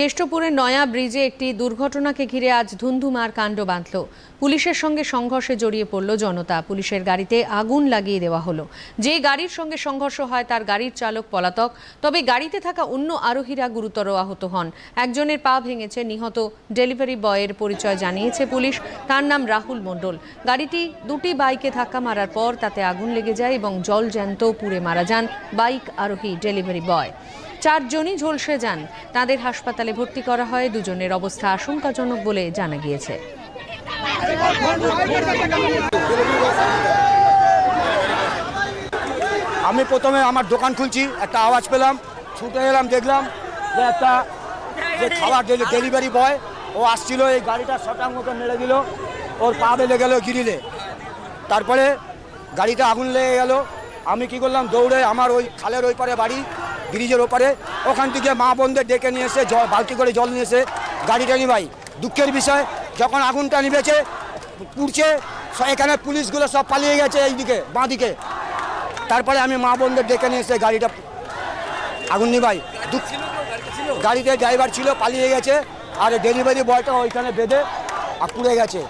কেষ্টপুরের নয়া ব্রিজে একটি দুর্ঘটনাকে ঘিরে আজ ধুন্ধুমার কাণ্ড বাঁধল। পুলিশের সঙ্গে সংঘর্ষে জড়িয়ে পড়ল জনতা। পুলিশের গাড়িতে আগুন লাগিয়ে দেওয়া হলো। যে গাড়ির সঙ্গে সংঘর্ষ হয় তার গাড়ির চালক পলাতক। তবে গাড়িতে থাকা অন্য আরোহীরা গুরুতর আহত হন। একজনের পা ভেঙেছে, নিহত ডেলিভারি বয়ের পরিচয় জানিয়েছে পুলিশ। তার নাম রাহুল মণ্ডল। গাড়িটি দুটি বাইকে ধাক্কা মারার পর তাতে আগুন লেগে যায় এবং জল জ্যান্ত পুড়ে মারা যান বাইক আরোহী ডেলিভারি বয়। চারজনই ঝলসে যান। তাদের হাসপাতালে ভর্তি করা হয়, দুজনের অবস্থা আশঙ্কাজনক বলে জানা গিয়েছে। আমি প্রথমে আমার দোকান খুলছি, একটা আওয়াজ পেলাম, ছুটে এলাম, দেখলাম যে একটা যে খাবার ডেলিভারি বয়, ও আসছিল, এই গাড়িটা শটাং মতো মেরে দিল, ওর পা বেঁধে গেল গিরিলে। তারপরে গাড়িটা আগুন লেগে গেল। আমি কি করলাম, দৌড়ে আমার ওই খালের ওই পারে বাড়ি ব্রিজের ওপারে, ওখান থেকে মা বোনদের ডেকে নিয়ে এসে জল, বালতি করে জল নিয়ে এসে গাড়িটা নিবাই। দুঃখের বিষয়, যখন আগুনটা নিভেছে, পুড়ছে এখানে পুলিশগুলো সব পালিয়ে গেছে এইদিকে, বাঁদিকে। তারপরে আমি মা বোনদের ডেকে নিয়ে এসে গাড়িটা আগুন নিভাই দু- গাড়িতে ড্রাইভার ছিল, পালিয়ে গেছে, আর ডেলিভারি বয়টা ওইখানে বেঁধে আর পুড়ে গেছে।